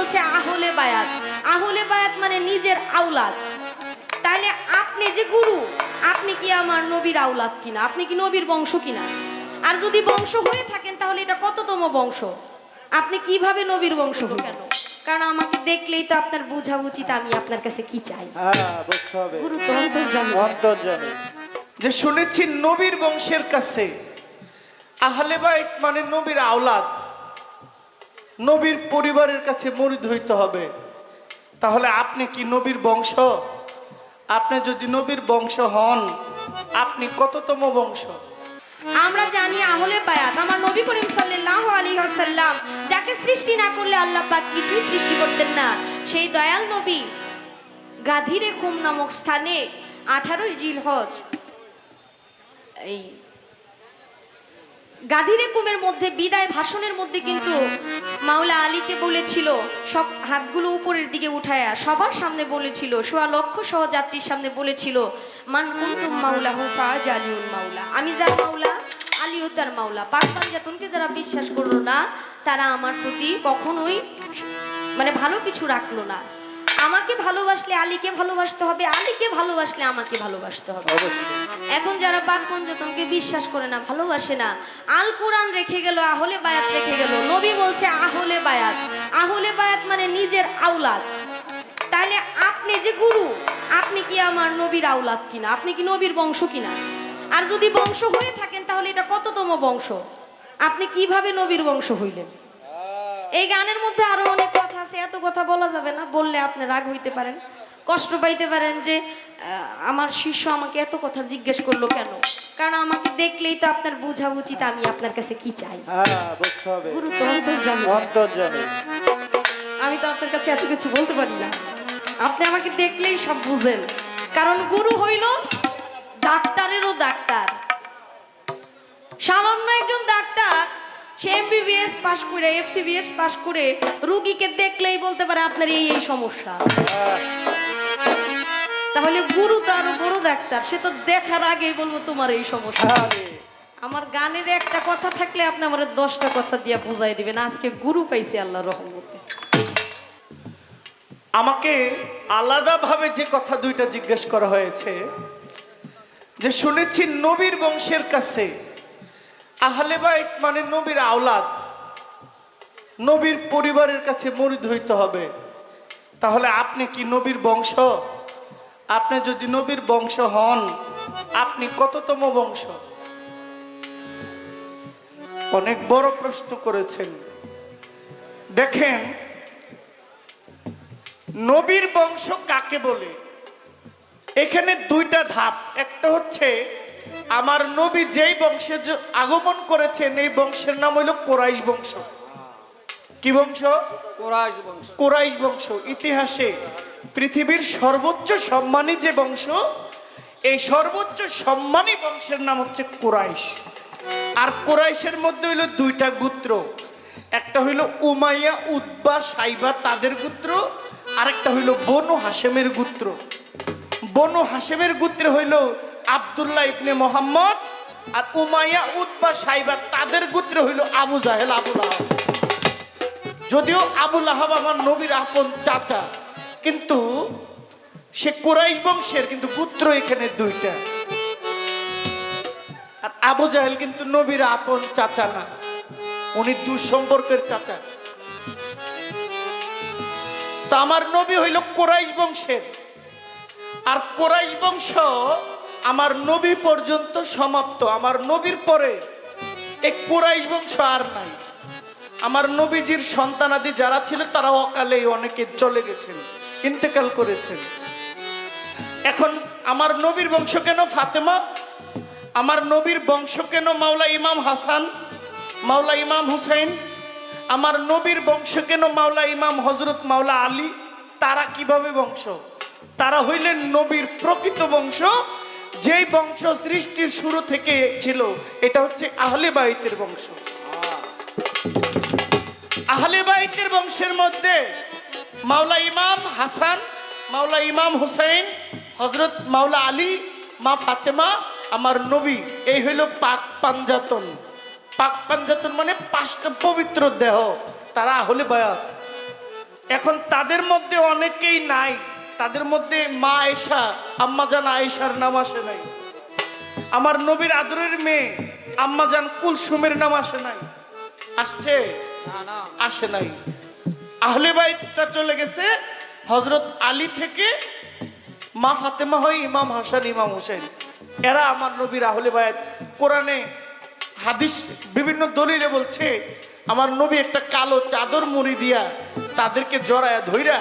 বলছে আহলে বায়াত। আহলে বায়াত মানে নিজের আওলাদ। তাহলে আপনি যে গুরু আপনি কি আমার নবীর আওলাদ কিনা? আপনি কি নবীর বংশ কিনা? আর যদি বংশ হয়ে থাকেন তাহলে এটা কততম বংশ? আপনি কীভাবে নবীর বংশ কেন কারণ আমাকে দেখলেই তো আপনার বোঝা উচিত আমি আপনার কাছে কি চাই। হ্যাঁ যে শুনেছি নবীর বংশের কাছে আহলে বাইত মানে নবীর আওলাদ। নবীর পরিবারের কাছে মরিদ হইতে হবে। তাহলে আপনি কি নবীর বংশ? আপনি যদি নবীর বংশ হন, আপনি কততম বংশ? আমরা জানি আহলে বায়াত, আমার নবী করিম সাল্লাল্লাহু আলাইহি ওয়াসাল্লাম, যাকে সৃষ্টি না করলে আল্লাহ পাক কিছুই সৃষ্টি করতেন না। সেই দয়াল নবী গাধিরে খুম নামক স্থানে আঠারোই জিলহজ, এই গাধিরে কুমের মধ্যে, বিদায় ভাষণের মধ্যে কিন্তু মাওলা আলীকে বলেছিল, সব হাতগুলো উপরের দিকে উঠায়া সবার সামনে বলেছিল, সোয়া লক্ষ সহযাত্রীর সামনে বলেছিল, মান কুন্তুম মাওলা হু ফাজ আলিউল মাওলা। আমি যার মাওলা, আলিও তার মাওলা। পাক পাঞ্জাতনকে যারা বিশ্বাস করল না, তারা আমার প্রতি কখনোই মানে ভালো কিছু রাখল না। আমাকে ভালোবাসলে আলীকে ভালোবাসতে হবে আলীকে ভালোবাসলে আমাকে ভালোবাসতে হবে। এখন যারা পাক পঞ্চতনকে বিশ্বাস করে না ভালোবাসে না আল কোরআন রেখে গেল আহলে বায়াত রেখে গেল। নবী বলছে আহলে বায়াত। আহলে বায়াত মানে নিজের আওলাদ। তাহলে আপনি যে গুরু আপনি কি আমার নবীর আওলাদ কিনা? আপনি কি নবীর বংশ কিনা? আর যদি বংশ হয়ে থাকেন তাহলে এটা কততম বংশ? আপনি কীভাবে নবীর বংশ হইলেন? এই গানের মধ্যে আরও অনেক আছে এত কথা বলা যাবে না বললে আপনি রাগ হইতে পারেন। কষ্ট পাইতে পারেন যে আমার শিষ্য আমাকে এত কথা জিজ্ঞেস করল কেন? কারণ আমাকে দেখলেই তো আপনার বোঝা উচিত আমি আপনার কাছে কি চাই। হ্যাঁ আমি তো আপনার কাছে এত কিছু বলতে পারি না। আপনি আমাকে দেখলেই সব বুঝেন। কারণ গুরু হইল ডাক্তারেরও ডাক্তার। সামান্য একজন ডাক্তার সে এমবিবিএস পাশ করে এফসিবিএস পাশ করে, রুগীকে দেখলেই বলতে পারে আপনার এই এই সমস্যা। তাহলে গুরু তো আরও বড় ডাক্তার, সে তো দেখার আগেই বলব তোমার এই সমস্যা। আমার গানের একটা কথা থাকলে আপনি আমার দশটা কথা দিয়ে বুঝাই দিবেন, আজকে গুরু পাইছি আল্লাহ রহমতে। আমাকে আলাদাভাবে যে কথা দুইটা জিজ্ঞেস করা হয়েছে, যে শুনেছি নবীর বংশের কাছে আহলে বাইত মানে নবীর আওলাদ। নবীর পরিবারের কাছে মরিদ হইতে হবে। তাহলে আপনি কি নবীর বংশ? আপনি যদি নবীর বংশ হন, আপনি কততম বংশ? অনেক বড় প্রশ্ন করেছেন। দেখেন, নবীর বংশ কাকে বলে? এখানে দুইটা ধাপ। একটা হচ্ছে আমার নবী যেই বংশে আগমন করেছেন এই বংশের নাম হইল কোরাইশ বংশ। কি বংশ? কোরাইশ বংশ। কোরাইশ বংশ। ইতিহাসে পৃথিবীর সর্বোচ্চ সম্মানী যে বংশ এই সর্বোচ্চ সম্মানী বংশের নাম হচ্ছে কোরাইশ। আর কোরাইশের মধ্যে হইল দুইটা গোত্র। একটা হইল উমাইয়া উদ্বা সাইবা তাদের গোত্র আরেকটা হইল বনু হাসেমের গোত্র। বনু হাসেমের গোত্র হইল আব্দুল্লাহ ইবনে মোহাম্মদ আর উমাইয়া উদ্বা সাইবা তাদের গোত্র হইল আবু জাহেল আবুল যদিও আবুল আহাব আমার নবীর আপন চাচা, কিন্তু সে কোরাইশ বংশের কিন্তু পুত্র এখানে দুইটা। আর আবু জাহেল কিন্তু নবীর আপন চাচা না, উনি দুঃসম্পর্কের চাচা। তো আমার নবী হইল কোরাইশ বংশের। আর কোরাইশ বংশ আমার নবী পর্যন্ত সমাপ্ত। আমার নবীর পরে এক কোরাইশ বংশ আর নাই। আমার নবীজির সন্তানাদি যারা ছিল তারা অকালেই অনেকে চলে গেছেন, ইন্তেকাল করেছেন। এখন আমার নবীর বংশ কেন ফাতেমা? আমার নবীর বংশ কেন মাওলা ইমাম হাসান? মাওলা ইমাম হুসাইন? আমার নবীর বংশ কেন মাওলা ইমাম হজরত মাওলা আলী? তারা কীভাবে বংশ? তারা হইলেন নবীর প্রকৃত বংশ যেই বংশ সৃষ্টির শুরু থেকে ছিল, এটা হচ্ছে আহলে বাইতের বংশ। আহলে বাইতের বংশের মধ্যে মাওলা ইমাম হাসান, মাওলা ইমাম হুসাইন হজরত মাওলা আলী, মা ফাতেমা, আমার নবী, এই হইল পাক পাঞ্জাতন। পাক পাঞ্জাতন মানে পাঁচটা পবিত্র দেহ, তারা আহলে বায়াত। এখন তাদের মধ্যে অনেকেই নাই। তাদের মধ্যে মা আয়েশা আম্মাজান আয়েশার নাম আসে নাই। আমার নবীর আদরের মেয়ে আম্মাজান কুলসুমের নাম আসে নাই। আসছে? আসে নাই। আহলে বাইতটা চলে গেছে হজরত আলী থেকে, মা ফাতেমা হয় ইমাম হাসান, ইমাম হোসেন এরা আমার নবীর আহলে বায়াত কোরআনে হাদিস বিভিন্ন দলিলে বলছে, আমার নবী একটা কালো চাদর মুড়ি দিয়া তাদেরকে জড়ায় ধইরা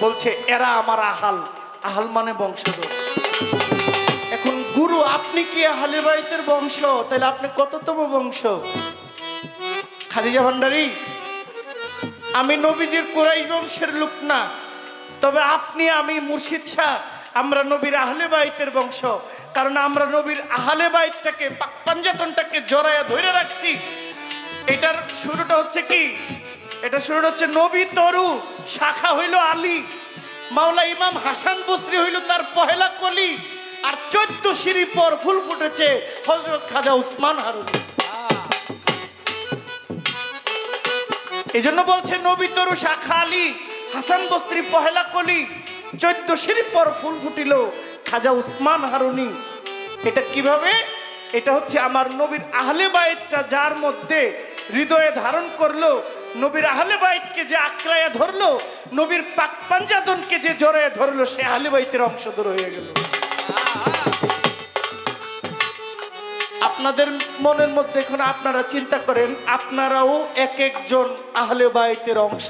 বলছে, এরা আমার আহাল। আহাল মানে বংশধর। এখন গুরু, আপনি কি আহলে বাইতের বংশ? তাহলে আপনি কততম বংশ? খালিজা ভান্ডারী, আমি নবীজির কুরাইশ বংশের লোক না। তবে আপনি, আমি মুর্শিদ শাহ, আমরা নবীর আহলে বাইতের বংশ। কারণ আমরা নবীর আহলে বাইতটাকে পাঞ্জাতনটাকে জড়াইয়া ধরে রাখছি। এটার শুরুটা হচ্ছে কি? এটা শুরুটা হচ্ছে নবী তরু, শাখা হইল আলী, মাওলা ইমাম হাসান বসরি হইল তার পহেলা কলি, আর চোদ্দ সিঁড়ি পর ফুল ফুটেছে হজরত খাজা উসমান হারুন। এই জন্য বলছে নবী তরু, শাখা আলী, হাসান বস্ত্রী পহেলা কলি, চোদ্দ সিঁড়ি পর ফুল ফুটিল খাজা উসমান হারুনি। এটা কীভাবে? এটা হচ্ছে আমার নবীর আহলে বাইতটা যার মধ্যে হৃদয়ে ধারণ করল নবীর আহলে বাইতকে যে আক্রায়া ধরলো, নবীর পাক পাঞ্জাদনকে যে জড়ায় ধরলো, সে আহলে বাইতের অংশধর হয়ে গেল। আপনাদের মনের মধ্যে এখন আপনারা চিন্তা করেন, আপনারাও এক একজন আহলে বাইতের অংশ।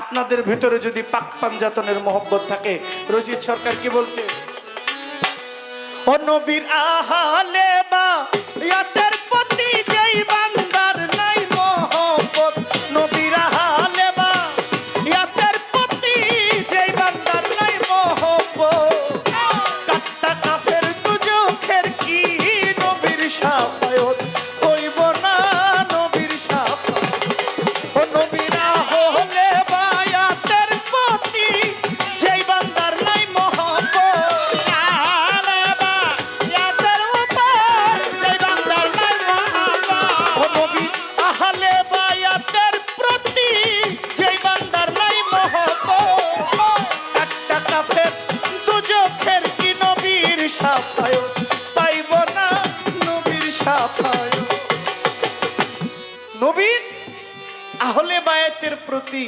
আপনাদের ভেতরে যদি পাক পাঞ্জাতনের মহব্বত থাকে, রশিদ সরকার কি বলছে? ও নবীর আহলে প্রতি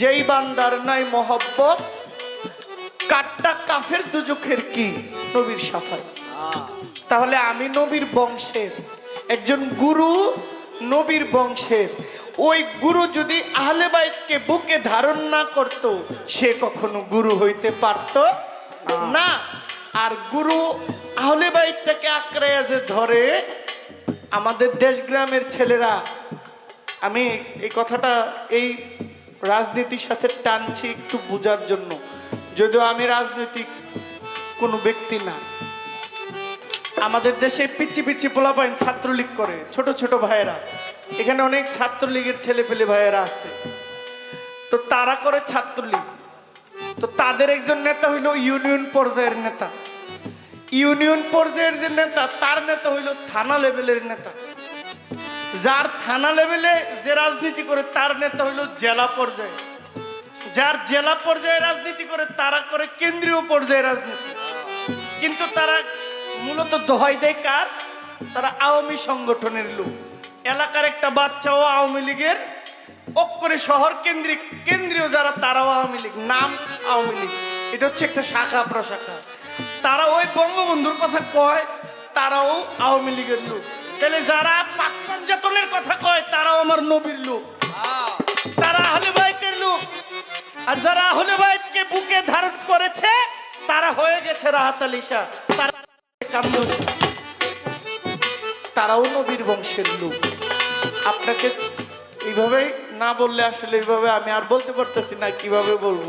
যেই বান্দার নাই মহব্বত কাট্টা কাফের দুজখের কি? নবীর সাফাই তাহলে আমি নবীর বংশের, একজন গুরু নবীর বংশের, ওই গুরু যদি আহলে বাইতকে বুকে ধারণ না করত, সে কখনো গুরু হইতে পারত না। আর গুরু আহলে বাইতটাকে আঁকড়াইয়া যে ধরে, আমাদের দেশ গ্রামের ছেলেরা আমি এই কথাটা এই রাজনীতির সাথে টানছি একটু বোঝার জন্য। যদিও আমি রাজনৈতিক কোনো ব্যক্তি না। আমাদের দেশে পিচ্ছি পিচ্ছি পোলাপাইন ছাত্রলীগ করে, ছোট ছোট ভাইয়েরা। এখানে অনেক ছাত্রলীগের ছেলে পেলে ভাইয়েরা আছে। তো তারা করে ছাত্রলীগ। তো তাদের একজন নেতা হইল ইউনিয়ন পর্যায়ের নেতা। ইউনিয়ন পর্যায়ের যে নেতা, তার নেতা হইল থানা লেভেলের নেতা। যার থানা লেভেলে যে রাজনীতি করে, তার নেতা হইল জেলা পর্যায়ে। যার জেলা পর্যায়ে রাজনীতি করে, তারা করে কেন্দ্রীয় পর্যায়ে রাজনীতি। কিন্তু তারা মূলত দোহাই দেয় কার? তারা আওয়ামী সংগঠনের লোক। এলাকার একটা বাচ্চাও আওয়ামী লীগের। অক্ষরে শহর কেন্দ্রিক কেন্দ্রীয় যারা, তারাও আওয়ামী লীগ। নাম আওয়ামী লীগ। এটা হচ্ছে একটা শাখা প্রশাখা। তারা ওই বঙ্গবন্ধুর কথা কয়, তারাও আওয়ামী লীগের লোক। তাহলে যারা পাক পাঞ্জাতনের কথা কয়, তারাও আমার নবীর লোক। তারা আহলে বাইতের লোক। আর যারা আহলে বাইতকে বুকে ধারণ করেছে, তারা হয়ে গেছে রাহাত আলিশা তারা তারাও নবীর বংশের লোক। আপনাকে এইভাবে না বললে আসলে এইভাবে আমি আর বলতে পারতেছি না, কীভাবে বলব?